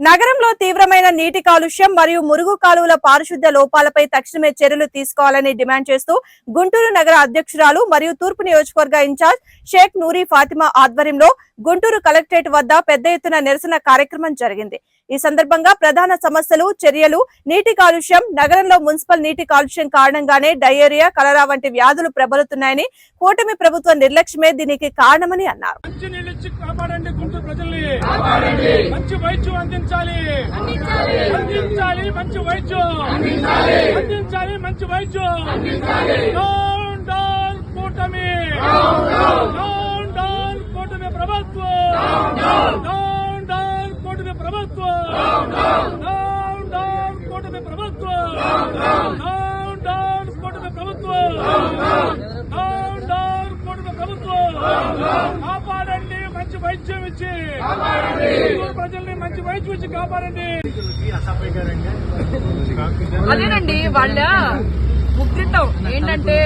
నగరంలో తీవ్రమైన నీటి కాలుష్యం మరియు మురుగు కాలువల పారిశుద్ధ్య లోపాలపై తక్షణమే చర్యలు తీసుకోవాలని డిమాండ్ చేస్తూ గుంటూరు నగర అధ్యక్షురాలు మరియు తూర్పు నియోజకవర్గ ఇన్ఛార్జ్ షేక్ నూరి ఫాతిమా ఆధ్వర్యంలో గుంటూరు కలెక్టరేట్ వద్ద పెద్ద ఎత్తున నిరసన కార్యక్రమం జరిగింది. ఈ సందర్భంగా ప్రధాన సమస్యలు చర్యలు నీటి కాలుష్యం నగరంలో మున్సిపల్ నీటి కాలుష్యం కారణంగానే డయేరియా కలరా వంటి వ్యాధులు ప్రబలుతున్నాయని కూటమి ప్రభుత్వ నిర్లక్ష్యమే దీనికి కారణమని అన్నారు. కాపాడండి గుంటూరు ప్రజల్ని. మంచి వైద్యం అందించాలి. అందించాలి. మంచి వైద్యం. అందించాలి. మంచి వైద్యం. డౌన్ డౌన్ కూటమి. Down down. కూటమి ప్రభుత్వం. Down down. కూటమి ప్రభుత్వం. Down down. కూటమి ప్రభుత్వం డౌన్ డౌన్ కూటమి ప్రభుత్వం డౌన్ డౌన్ కూటమి ప్రభుత్వం కాపాడండి మంచి వైద్యం ఇచ్చి ప్రజల్ని మంచి వైద్యం ఇచ్చి కాపాడండి. అదేనండి వాళ్ళ ఉగ్రతం ఏంటంటే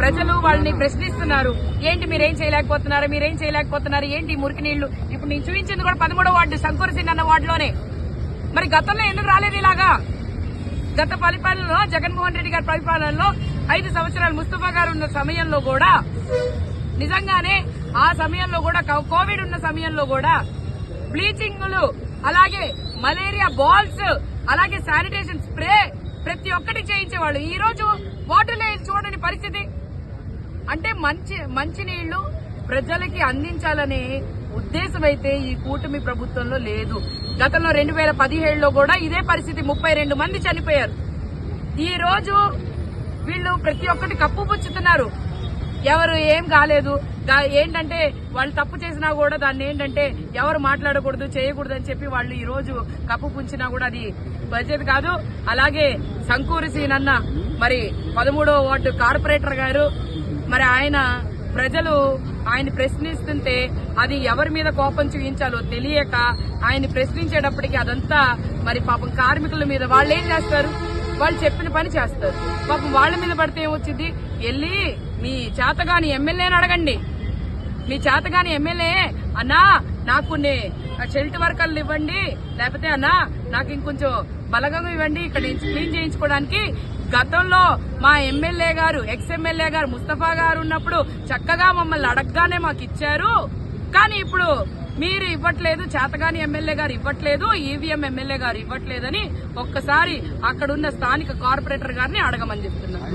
ప్రజలు వాళ్ళని ప్రశ్నిస్తున్నారు. ఏంటి మీరేం చేయలేకపోతున్నారు? మీరేం చేయలేకపోతున్నారు? ఏంటి మురికి నీళ్ళు? ఇప్పుడు నేను చూపించింది కూడా పదమూడో వార్డు శంకూరసింగ్ అన్న వార్డులోనే. మరి గతంలో ఎందుకు రాలేదు ఇలాగా? గత పరిపాలనలో జగన్మోహన్ రెడ్డి గారి పరిపాలనలో ఐదు సంవత్సరాలు ముస్తఫా గారు ఉన్న సమయంలో కూడా నిజంగానే ఆ సమయంలో కూడా కోవిడ్ ఉన్న సమయంలో కూడా బ్లీచింగ్లు అలాగే మలేరియా బాల్స్ అలాగే శానిటేషన్ స్ప్రే ప్రతి ఒక్కటి చేయించేవాళ్ళు. ఈ రోజు వాటర్లే చూడని పరిస్థితి. అంటే మంచి మంచినీళ్ళు ప్రజలకి అందించాలనే ఉద్దేశం అయితే ఈ కూటమి ప్రభుత్వంలో లేదు. గతంలో రెండు వేల పదిహేడులో కూడా ఇదే పరిస్థితి. ముప్పై రెండు మంది చనిపోయారు. ఈ రోజు వీళ్ళు ప్రతి ఒక్కటి కప్పుపుచ్చుతున్నారు ఎవరు ఏం కాలేదు. దా- ఏంటంటే వాళ్ళు తప్పు చేసినా కూడా దాన్ని ఏంటంటే ఎవరు మాట్లాడకూడదు చేయకూడదు అని చెప్పి వాళ్ళు ఈ రోజు కప్పు పుంచినా కూడా అది బడ్జెట్ కాదు. అలాగే సంకూరి సీనన్న మరి పదమూడవ వార్డు కార్పొరేటర్ గారు మరి ఆయన ప్రజలు ఆయన ప్రశ్నిస్తుంటే అది ఎవరి మీద కోపం చూపించాలో తెలియక ఆయన ప్రశ్నించేటప్పటికి అదంతా మరి పాపం కార్మికుల మీద వాళ్ళు ఏం చేస్తారు? వాళ్ళు చెప్పిన పని చేస్తారు. పాపం వాళ్ళ మీద పడితే ఏమొచ్చింది? వెళ్ళి మీ చేతగాని ఎమ్మెల్యేని అడగండి. మీ చేతగాని ఎమ్మెల్యే అన్నా నాకు కొన్ని షెల్ట్ వర్కర్లు ఇవ్వండి. లేకపోతే అన్నా నాకు ఇంకొంచెం బలగం ఇవ్వండి. ఇక్కడ క్లీన్ చేయించుకోవడానికి. గతంలో మా ఎమ్మెల్యే గారు ఎక్స్ ఎమ్మెల్యే గారు ముస్తఫా గారు ఉన్నప్పుడు చక్కగా మమ్మల్ని అడగగానే మాకు ఇచ్చారు. కానీ ఇప్పుడు మీరు ఇవ్వట్లేదు చేతగాని ఎమ్మెల్యే గారు ఇవ్వట్లేదు ఈవీఎం ఎమ్మెల్యే గారు ఇవ్వట్లేదని ఒక్కసారి అక్కడున్న స్థానిక కార్పొరేటర్ గారిని అడగమని చెప్తున్నారు